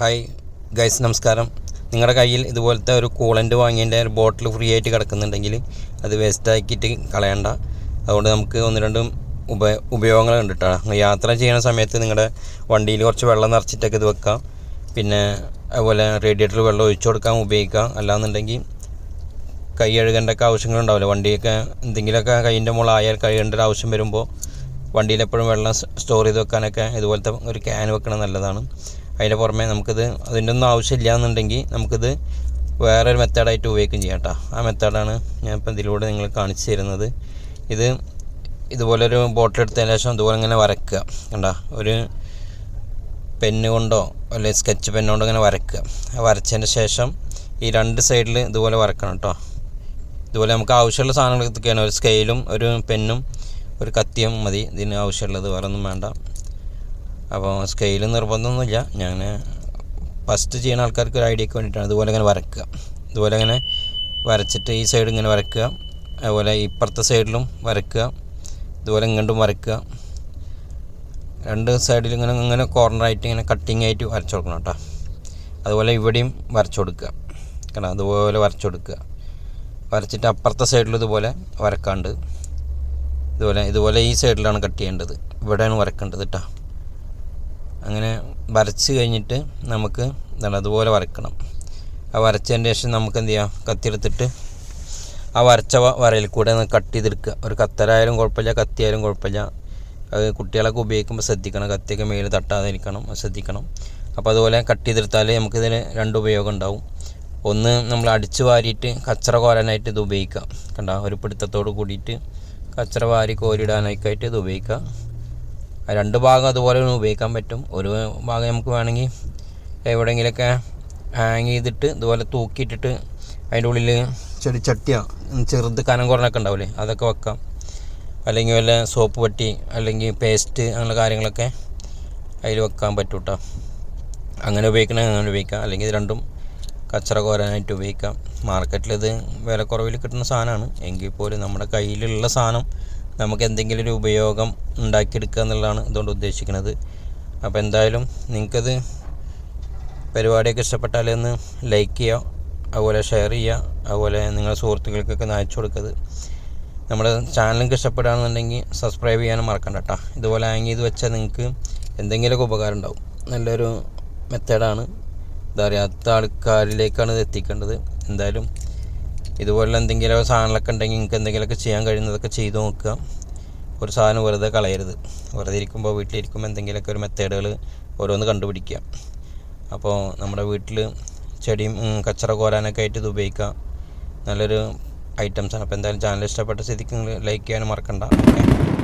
Hi guys നമസ്കാരം. നിങ്ങളുടെ കയ്യിൽ ഇതുപോലത്തെ ഒരു കൂളന്റ് വാങ്ങിയതിന്റെ ഒരു ബോട്ടിൽ ഫ്രീ ആയിട്ട് കിടക്കുന്നുണ്ടെങ്കിൽ അത് വേസ്റ്റാക്കിയിട്ട് കളയണ്ട. അതുകൊണ്ട് നമുക്ക് ഒന്ന് രണ്ടും ഉപ ഉപയോഗങ്ങൾ കണ്ടിട്ടാണ് യാത്ര ചെയ്യുന്ന സമയത്ത് നിങ്ങളുടെ വണ്ടിയിൽ കുറച്ച് വെള്ളം നിറച്ചിട്ടൊക്കെ ഇത് വെക്കാം. പിന്നെ അതുപോലെ റേഡിയേറ്ററിൽ വെള്ളം ഒഴിച്ചു കൊടുക്കാൻ ഉപയോഗിക്കാം. അല്ലാന്നുണ്ടെങ്കിൽ കൈ കഴുകേണ്ട ഒക്കെ ആവശ്യങ്ങളുണ്ടാവില്ല വണ്ടിയൊക്കെ എന്തെങ്കിലുമൊക്കെ കൈയിന്റെ മുകളായാൽ കഴുകേണ്ട ഒരു ആവശ്യം വരുമ്പോൾ വണ്ടിയിൽ എപ്പോഴും വെള്ളം സ്റ്റോർ ചെയ്ത് വെക്കാനൊക്കെ ഇതുപോലത്തെ ഒരു ക്യാൻ വെക്കണം നല്ലതാണ്. അതിന്റെ പുറമെ നമുക്കിത് അതിന്റെ ഒന്നും ആവശ്യമില്ല എന്നുണ്ടെങ്കിൽ നമുക്കിത് വേറൊരു മെത്തേഡായിട്ട് ഉപയോഗിക്കും ചെയ്യാം കേട്ടോ ആ മെത്തേഡാണ് ഞാൻ ഇപ്പം ഇതിലൂടെ നിങ്ങൾ കാണിച്ചു തരുന്നത്. ഇത് ഇതുപോലൊരു ബോട്ടിൽ എടുത്തതിന് ശേഷം ഇതുപോലെ ഇങ്ങനെ വരക്കുക കണ്ട? ഒരു പെന്ന് കൊണ്ടോ അല്ലെങ്കിൽ സ്കെച്ച് പെന്ന് കൊണ്ടോ ഇങ്ങനെ വരക്കുക വരച്ചതിന് ശേഷം ഈ രണ്ട് സൈഡിൽ ഇതുപോലെ വരക്കണം കേട്ടോ ഇതുപോലെ നമുക്ക് ആവശ്യമുള്ള സാധനങ്ങൾ എത്തിക്കുകയാണ് ഒരു സ്കെയിലും ഒരു പെന്നും ഒരു കത്തിയും മതി. ഇതിന് ആവശ്യമുള്ളത് വേറെ ഒന്നും വേണ്ട. അപ്പോൾ സ്കെയിൽ നിർബന്ധമൊന്നുമില്ല. ഞാൻ ഫസ്റ്റ് ചെയ്യുന്ന ആൾക്കാർക്ക് ഒരു ഐഡിയക്ക് വേണ്ടിയിട്ടാണ്. ഇതുപോലെ ഇങ്ങനെ വരക്കുക. ഇതുപോലെ ഇങ്ങനെ വരച്ചിട്ട് ഈ സൈഡ് ഇങ്ങനെ വരക്കുക. അതുപോലെ ഇപ്പുറത്തെ സൈഡിലും വരക്കുക. ഇതുപോലെ ഇങ്ങോട്ടും വരക്കുക. രണ്ട് സൈഡിലും ഇങ്ങനെ ഇങ്ങനെ കോർണറായിട്ട് ഇങ്ങനെ കട്ടിങ് ആയിട്ട് വരച്ചു കൊടുക്കണം കേട്ടോ. അതുപോലെ ഇവിടെയും വരച്ചു കൊടുക്കുക. കേട്ടോ അതുപോലെ വരച്ചു കൊടുക്കുക. വരച്ചിട്ട് അപ്പുറത്തെ സൈഡിൽ ഇതുപോലെ വരക്കാണ്ട്. ഇതുപോലെ ഇതുപോലെ ഈ സൈഡിലാണ് കട്ട് ചെയ്യേണ്ടത്. ഇവിടെയാണ് വരക്കേണ്ടത് കേട്ടോ. അങ്ങനെ വരച്ച് കഴിഞ്ഞിട്ട് നമുക്ക് എന്താണ് അതുപോലെ വരക്കണം. ആ വരച്ചതിന്റെ ശേഷം നമുക്ക് എന്ത് ചെയ്യാം? കത്തിയെടുത്തിട്ട് ആ വരച്ച വരയിൽ കൂടെ കട്ട് ചെയ്തെടുക്കുക. ഒരു കത്തരായാലും കുഴപ്പമില്ല കത്തിയായാലും കുഴപ്പമില്ല. അത് കുട്ടികളൊക്കെ ഉപയോഗിക്കുമ്പോൾ ശ്രദ്ധിക്കണം. കത്തിയൊക്കെ മേൽ തട്ടാതിരിക്കണം ശ്രദ്ധിക്കണം. അപ്പോൾ അതുപോലെ കട്ട് ചെയ്തെടുത്താൽ നമുക്കിതിന് രണ്ട് ഉപയോഗം ഉണ്ടാവും. ഒന്ന് നമ്മൾ അടിച്ച് വാരിയിട്ട് കച്ചറ കോരാനായിട്ട് ഇത് ഉപയോഗിക്കാം കണ്ട? ഒരു പിടുത്തത്തോട് കൂടിയിട്ട് കച്ചറ വാരി കോരിടാനൊക്കെയായിട്ട് ഇത് ഉപയോഗിക്കാം രണ്ട് ഭാഗം അതുപോലെ ഉപയോഗിക്കാൻ പറ്റും. ഒരു ഭാഗം നമുക്ക് വേണമെങ്കിൽ എവിടെയെങ്കിലൊക്കെ ഹാങ് ചെയ്തിട്ട് ഇതുപോലെ തൂക്കിയിട്ടിട്ട് അതിന്റെ ഉള്ളിൽ ചെടി ചട്ടിയ ചെറുത് കനം കുറഞ്ഞൊക്കെ ഉണ്ടാവില്ലേ അതൊക്കെ വെക്കാം. അല്ലെങ്കിൽ വല്ല സോപ്പ് പട്ടി അല്ലെങ്കിൽ പേസ്റ്റ് അങ്ങനെയുള്ള കാര്യങ്ങളൊക്കെ അതിൽ വെക്കാൻ പറ്റും കേട്ടോ അങ്ങനെ ഉപയോഗിക്കണേ അങ്ങനെ ഉപയോഗിക്കാം. അല്ലെങ്കിൽ ഇത് രണ്ടും കച്ചറ കോരാനായിട്ട് ഉപയോഗിക്കാം. മാർക്കറ്റിൽ ഇത് വില കുറവിൽ കിട്ടുന്ന സാധനമാണ്. എങ്കിൽ പോലും നമ്മുടെ കയ്യിലുള്ള സാധനം നമുക്ക് എന്തെങ്കിലും ഒരു ഉപയോഗം ഉണ്ടാക്കിയെടുക്കുക എന്നുള്ളതാണ് ഇതുകൊണ്ട് ഉദ്ദേശിക്കുന്നത്. അപ്പോൾ എന്തായാലും നിങ്ങൾക്കത് പരിപാടിയൊക്കെ ഇഷ്ടപ്പെട്ടാൽ ഒന്ന് ലൈക്ക് ചെയ്യുക അതുപോലെ ഷെയർ ചെയ്യുക അതുപോലെ നിങ്ങളുടെ സുഹൃത്തുക്കൾക്കൊക്കെ ഒന്ന് അയച്ചു കൊടുക്കുന്നത് നമ്മുടെ ചാനലിലേക്ക് ഇഷ്ടപ്പെടുകയാണെന്നുണ്ടെങ്കിൽ സബ്സ്ക്രൈബ് ചെയ്യാനും മറക്കണ്ട കേട്ടോ ഇതുപോലെ ഹാങ് ചെയ്ത് വെച്ചാൽ നിങ്ങൾക്ക് എന്തെങ്കിലുമൊക്കെ ഉപകാരം ഉണ്ടാവും. നല്ലൊരു മെത്തേഡാണ് എന്താ പറയുക ഇതറിയാത്ത ആൾക്കാരിലേക്കാണ് ഇത് എത്തിക്കേണ്ടത്. എന്തായാലും ഇതുപോലുള്ള എന്തെങ്കിലും സാധനങ്ങളൊക്കെ ഉണ്ടെങ്കിൽ നിങ്ങൾക്ക് എന്തെങ്കിലുമൊക്കെ ചെയ്യാൻ കഴിയുന്നതൊക്കെ ചെയ്തു നോക്കുക. ഒരു സാധനം വെറുതെ കളയരുത്. വെറുതെ ഇരിക്കുമ്പോൾ വീട്ടിലിരിക്കുമ്പോൾ എന്തെങ്കിലുമൊക്കെ ഒരു മെത്തേഡുകൾ ഓരോന്ന് കണ്ടുപിടിക്കുക. അപ്പോൾ നമ്മുടെ വീട്ടിൽ ചെടിയും കച്ചറ കോരാനൊക്കെ ആയിട്ട് ഇത് ഉപയോഗിക്കാം നല്ലൊരു ഐറ്റംസാണ്. അപ്പോൾ എന്തായാലും ചാനൽ ഇഷ്ടപ്പെട്ട സ്ഥിതിക്ക് നിങ്ങൾ ലൈക്ക് ചെയ്യാനും മറക്കണ്ട. ഓക്കെ.